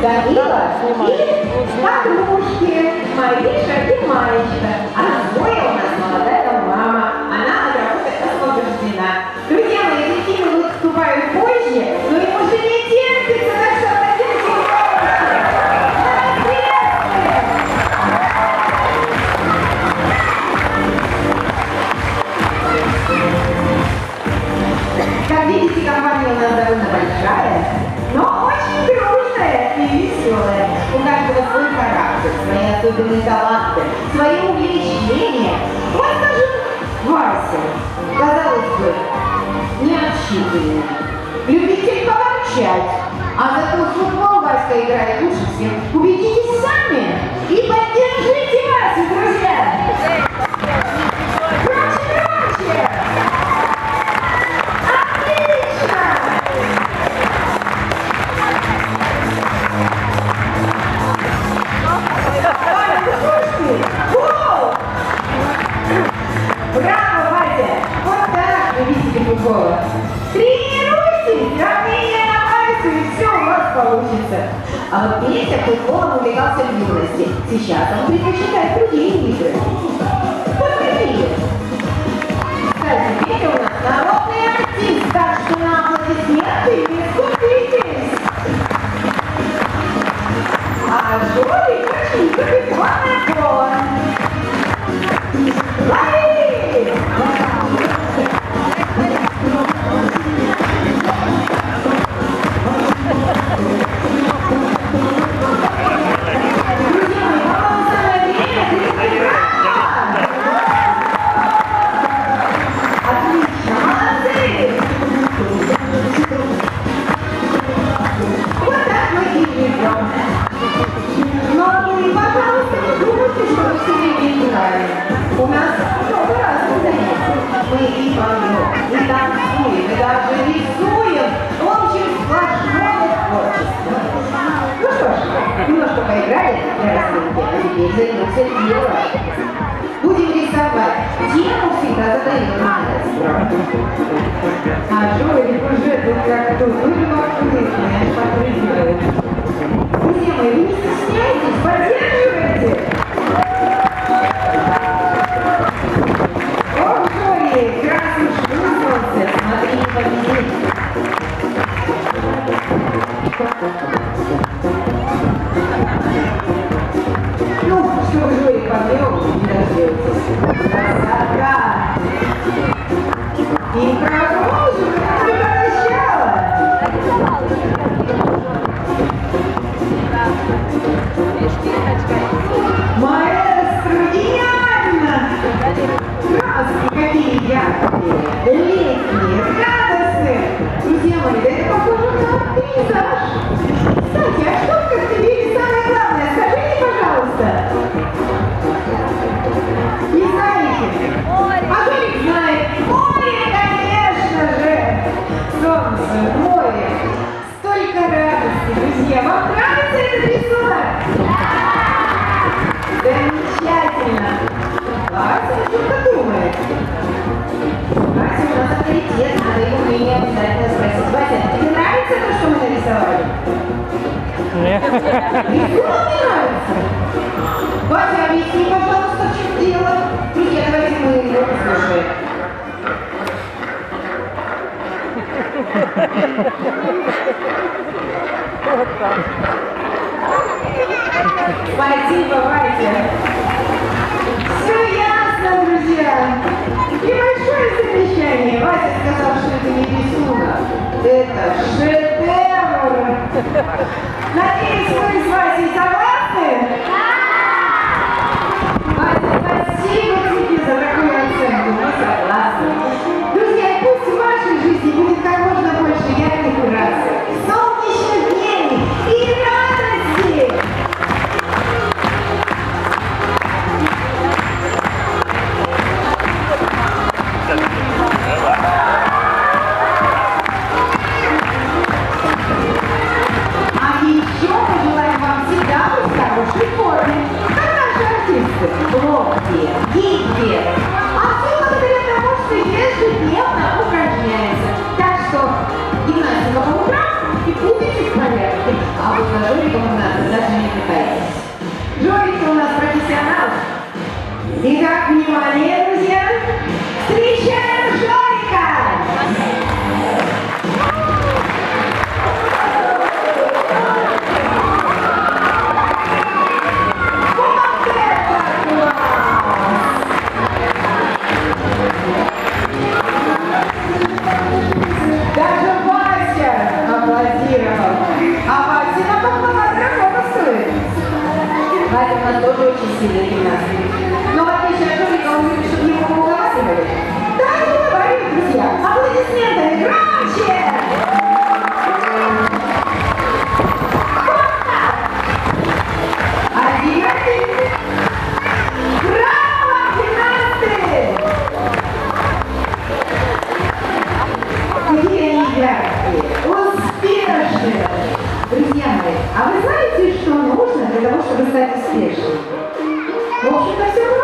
Данила и подружки Мариша и Маечка. А Зоя у нас молодая мама. Она работает освобождена. Друзья мои, Кристины выступают позже, но им особенные таланты, свои увлечения. Вот, скажем, Вася, казалось бы, необщительный, любитель поворчать, а зато футбол Васька играет лучше футбола. Тренируйтесь, давление на пальцы, и все у вас получится. А вот Петя футболом увлекался в юности. Сейчас он предпочитает другие игры. Вот какие? Кстати, Петя у нас народный артист, так что на аплодисменты играем. У нас много разных занятий. Мы и поем, и танцуем, и даже рисуем. В общем, сплошное творчество. Ну что ж, немножко поиграли для разминки, а теперь займемся делом. Будем рисовать. Тему всегда задает маэстро. А Жорик уже тут как тут, ну подпрыгивает. Друзья мои, вы не стесняйтесь, Солнце, море. Столько радости, друзья. Вам нравится этот рисунок? Замечательно. Вася что-то думает. Вася у нас авторитет, Спасибо, Вася. Все ясно, друзья. Небольшое замечание. Вася сказал, что это не рисунок. Это шедевр. Надеюсь, вы с Васей согласны? Вася, спасибо артисты, ловкие, гибкие. А все благодаря тому, что ежедневно упражняются. Так что гимнастика по утрам и будете в порядке. А вот на Жориком у нас даже не пытайтесь. Жорик у нас профессионал. Итак, внимание, нас тоже очень сильный гимнаст. Но в отличие от Жорика, он любит, чтобы его уговаривали. Да, не говорим, друзья. Аплодисментами громче! Успешные. Друзья мои, а вы знаете, что нужно для того, чтобы стать успешным? В общем-то,